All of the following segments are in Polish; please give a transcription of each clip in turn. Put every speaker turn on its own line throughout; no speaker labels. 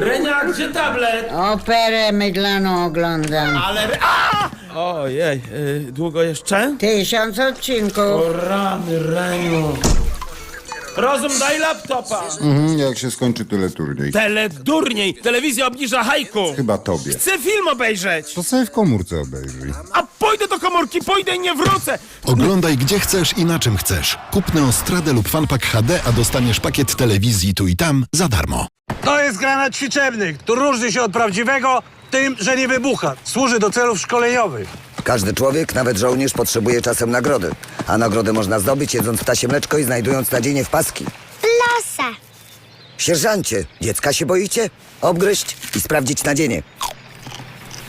Renia, gdzie tablet?
Operę mydlaną oglądam.
Ale... A! Ojej, y, długo jeszcze?
Tysiąc odcinków.
O rany, Reniu. Rozum, daj laptopa.
Mhm, jak się skończy tyle turniej.
Teledurniej, telewizja obniża hajku.
Chyba tobie.
Chcę film obejrzeć.
To sobie w komórce obejrzyj.
A pójdę do komórki, pójdę i nie wrócę.
Oglądaj gdzie chcesz i na czym chcesz. Kup Neostradę lub Fanpack HD, a dostaniesz pakiet telewizji tu i tam za darmo.
To jest granat ćwiczebny, który różni się od prawdziwego tym, że nie wybucha. Służy do celów szkoleniowych.
Każdy człowiek, nawet żołnierz, potrzebuje czasem nagrody. A nagrodę można zdobyć jedząc ptasie mleczko i znajdując nadzienie w paski.
Losa.
Sierżancie, dziecka się boicie? Obgryźć i sprawdzić nadzienie.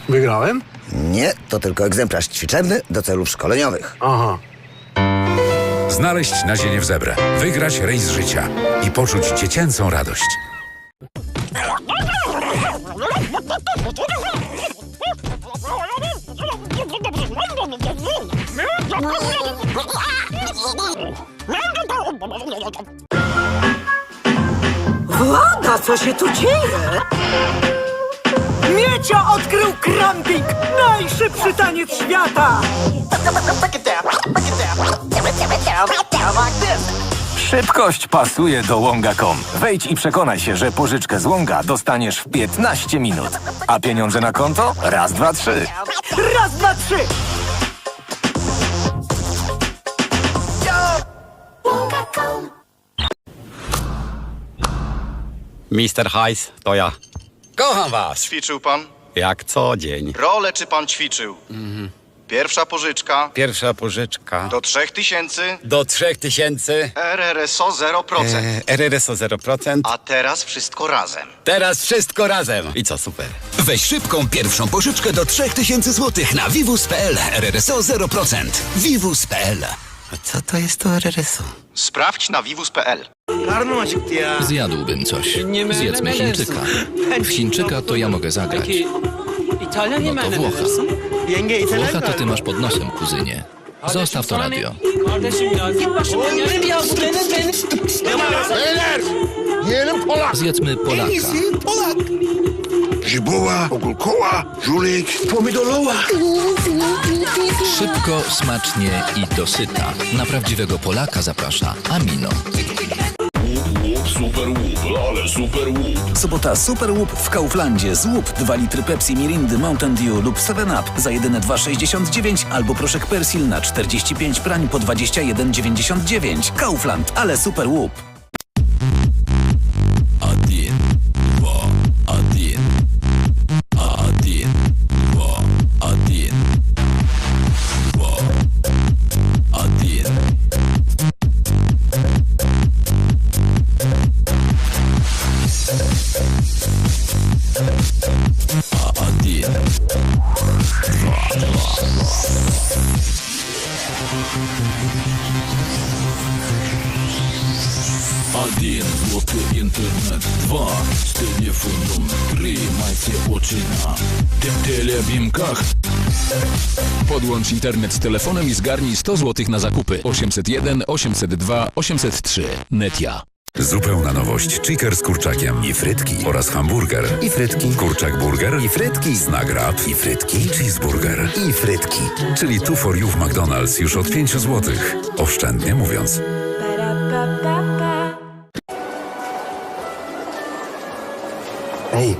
Wygrałem?
Nie, to tylko egzemplarz ćwiczebny do celów szkoleniowych.
Aha.
Znaleźć nadzienie w zebrę, wygrać rejs życia i poczuć dziecięcą radość.
Włada, co się tu dzieje? Miecio odkrył kramping! Najszybszy taniec świata!
Szybkość pasuje do Łąga.com. Wejdź i przekonaj się, że pożyczkę z Łąga dostaniesz w 15 minut. A pieniądze na konto? Raz, dwa, trzy.
Raz, dwa, trzy!
Mister Heiss, to ja. Kocham was!
Ćwiczył pan?
Jak co dzień.
Rolę czy pan ćwiczył? Pierwsza pożyczka
Pierwsza pożyczka
do 3000,
do 3000,
RRSO 0%.
e, RRSO 0%,
A teraz wszystko razem.
teraz wszystko razem. I co, super.
Weź szybką pierwszą pożyczkę do 3000 zł na vivus.pl. RRSO 0%. Vivus.pl.
Co to jest to RRSO?
Sprawdź na vivus.pl.
Zjadłbym coś. Zjedzmy Chińczyka. W Chińczyka to ja mogę zagrać. No to Włocha. Włocha to ty masz pod nosem, kuzynie. Zostaw to radio. Zjedzmy Polaka.
Żybuła, ogórkoła, żulik, pomidorowa.
Szybko, smacznie i dosyta. Na prawdziwego Polaka zaprasza Amino.
Sobota Super Łup w Kauflandzie. Złup 2 litry Pepsi, Mirindy, Mountain Dew lub 7up za jedyne 2,69 albo proszek Persil na 45 prań po 21,99. Kaufland, ale Super Łup.
Один złoty internet, dwa z telefonem, trzy majcie oczy na tym telebimkach. Podłącz internet z telefonem i zgarnij 100 zł na zakupy. 801 802 803 Netia. Zupełna nowość. Chicker z kurczakiem i frytki oraz hamburger. I frytki. Kurczak burger. I frytki. Snagrab. I frytki. Cheeseburger.
I frytki.
Czyli tu for you w McDonald's już od 5 zł. Oszczędnie mówiąc.
Ej,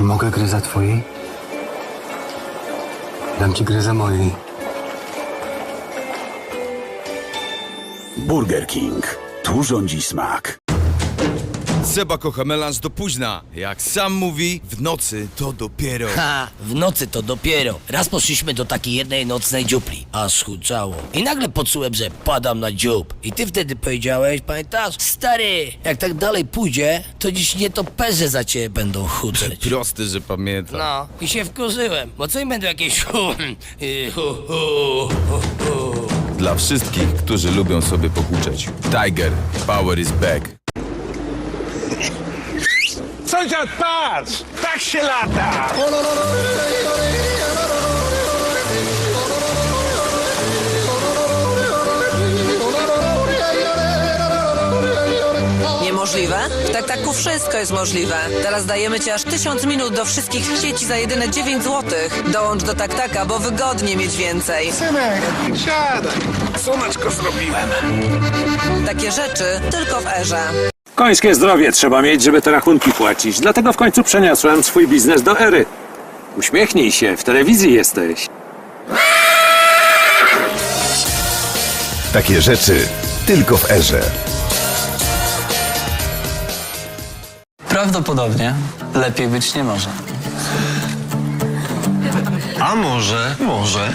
mogę gry za twojej? Dam ci gry za mojej.
Burger King. Tu rządzi smak.
Seba kocha melanż do późna. Jak sam mówi, w nocy to dopiero.
Ha, w nocy to dopiero. Raz poszliśmy do takiej jednej nocnej dziupli, aż huczało. I nagle poczułem, że padam na dziób. I ty wtedy powiedziałeś, pamiętasz? Stary, jak tak dalej pójdzie, to dziś nie to perze za ciebie będą huczeć.
Prosty, że pamiętam.
No, i się wkurzyłem. Bo co im będą jakieś hu, hu, hu, hu, hu.
Dla wszystkich, którzy lubią sobie pokuczeć. Tiger, power is back.
Sąsiad, patrz! Tak się lata!
Możliwe? W tak-taku wszystko jest możliwe. Teraz dajemy ci aż 1000 minut do wszystkich sieci za jedyne 9 zł. Dołącz do tak-taka, bo wygodnie mieć więcej.
Synek, siadaj. Słoneczko zrobiłem.
Takie rzeczy tylko w erze.
Końskie zdrowie trzeba mieć, żeby te rachunki płacić. Dlatego w końcu przeniosłem swój biznes do ery. Uśmiechnij się, w telewizji jesteś.
Takie rzeczy tylko w erze.
Prawdopodobnie lepiej być nie może.
A może, może.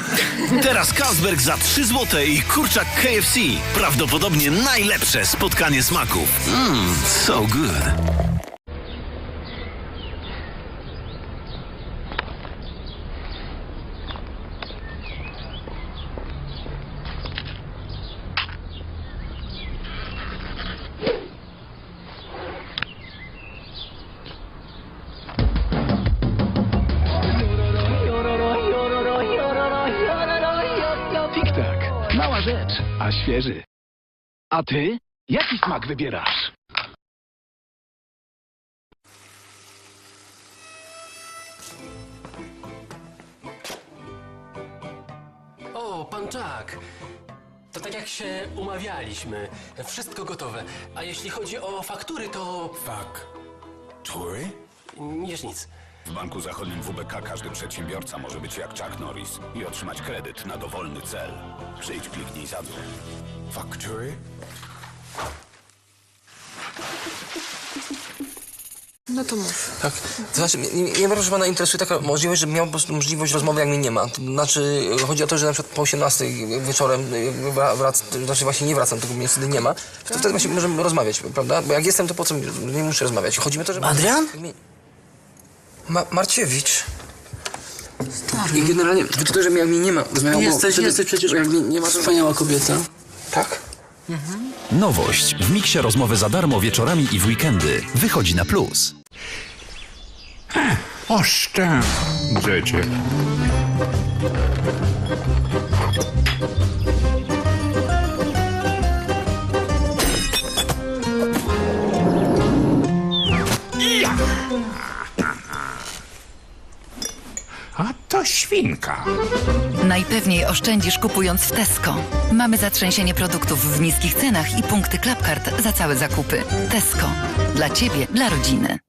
Teraz Carlsberg za 3 zł i kurczak KFC. Prawdopodobnie najlepsze spotkanie smaków. Mmm, so good.
Mała rzecz, a świeży. A ty? Jaki smak wybierasz?
O, pan Jack. To tak jak się umawialiśmy. Wszystko gotowe. A jeśli chodzi o faktury, to...
Tury?
Nic, nic.
W Banku Zachodnim WBK każdy przedsiębiorca może być jak Chuck Norris i otrzymać kredyt na dowolny cel. Przyjdź, kliknij, zadzwoń. Faktury?
No to mów.
Tak. To znaczy, mnie, mnie proszę pana interesuje taka możliwość, żebym miał po prostu możliwość rozmowy, jak mnie nie ma. To znaczy, chodzi o to, że na przykład po 18 wieczorem y, wra- wrac, znaczy właśnie nie wracam, tylko mnie wtedy nie ma. To wtedy właśnie możemy rozmawiać, prawda? Bo jak jestem, to po co mi- nie muszę rozmawiać? Chodzi mi o to, że...
Adrian?
Ma Marciewicz. I generalnie, to, że jak mnie nie ma. Rozmawiam,
Jesteś- jesteś
przecież, jak mnie nie ma, to...
Wspaniała kobieta.
Tak?
Nowość. W miksie rozmowy za darmo wieczorami i w weekendy. Wychodzi na plus.
Oszczędzecie.
A świnka.
Najpewniej oszczędzisz kupując w Tesco. Mamy zatrzęsienie produktów w niskich cenach i punkty Clubcard za całe zakupy. Tesco. Dla Ciebie, dla rodziny.